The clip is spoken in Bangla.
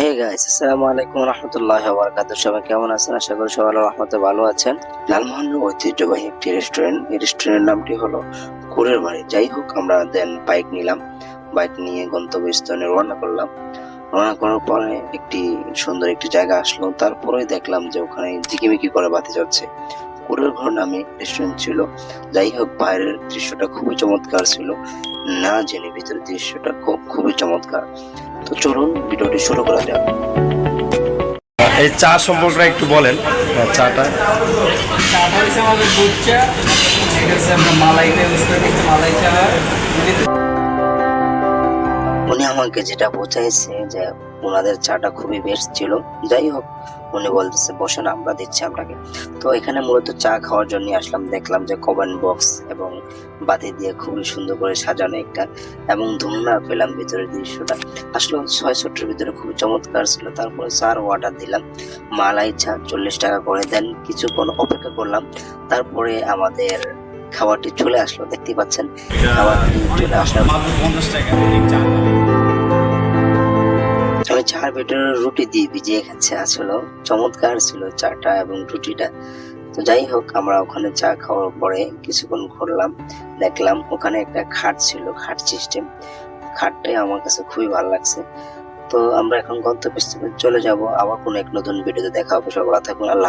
হে গাইস আসসালামু আলাইকুম রহমতুল্লাহ বারাকাতু সবাই কেমন আছেন? আশা করি সবাই রহমতে ভালো আছেন। লালমোহনের ঐতিহ্যবাহী একটি রেস্টুরেন্ট এই রেস্টুরেন্টের নামটি হলো কুরের বাড়ি। যাই হোক, আমরা দেন বাইক নিলাম। বাইক নিয়ে গন্তব্যস্থানে রওনা করলাম। রওনা করার পরে একটি সুন্দর একটি জায়গা আসলো। তারপরে দেখলাম যে ওখানে ঝিকিমিকি করে বাতি যাচ্ছে কুরের ঘর নামে রেস্টুরেন্ট ছিল। যাই হোক, বাইরের দৃশ্যটা খুবই চমৎকার ছিল। না জেনে ভিতরের দৃশ্যটা খুব, খুবই চমৎকার। তো চলুন ভিডিওটি শুরু করা যাক। এই চা সম্পর্কে একটু বলেন। হ্যাঁ, চাটা। চাটা হচ্ছে আমাদের দুধ চা এটা হচ্ছে আমরা মালাইটা ইউজ করি মালাই চা উনি আমাকে যেটা বোঝাইছে যে ওনাদের চাটা খুবই বেস্ট ছিল। যাই হোক উনি বলতেছে বসেন আমরা দিচ্ছি আপনাকে। তো এখানে মূলত চা খাওয়ার জন্য আসলাম। দেখলাম যে কমেন্ট বক্স এবং বাতি দিয়ে খুবই সুন্দর করে সাজানো একটা এবং ধুমনা পেলাম ভিতরের দৃশ্যটা। আসলে ছয় ছটের ভিতরে খুবই চমৎকার ছিল। তারপরে চার অর্ডার দিলাম। মালাই চা চল্লিশ টাকা করে দেন। কিছুক্ষণ অপেক্ষা করলাম। তারপরে আমাদের খাবারটি চলে আসলো। দেখতে পাচ্ছেন খাবারটি চলে আসলো। পঞ্চাশ টাকা আমি চার বেটার রুটি দিয়ে ভিজিয়ে খাচ্ছে। আসলে চমৎকার ছিল চাটা এবং রুটিটা। তো যাই হোক, আমরা ওখানে চা খাওয়ার পরে কিছুক্ষণ ঘুরলাম। দেখলাম ওখানে একটা খাট ছিল, খাট সিস্টেম খাটটাই আমার কাছে খুবই ভালো লাগছে। তো আমরা এখন গন্তব্যস্থলে চলে যাব। আবার কোনো এক নতুন ভিডিওতে দেখা হবে। ভালো থাকুন। আল্লাহ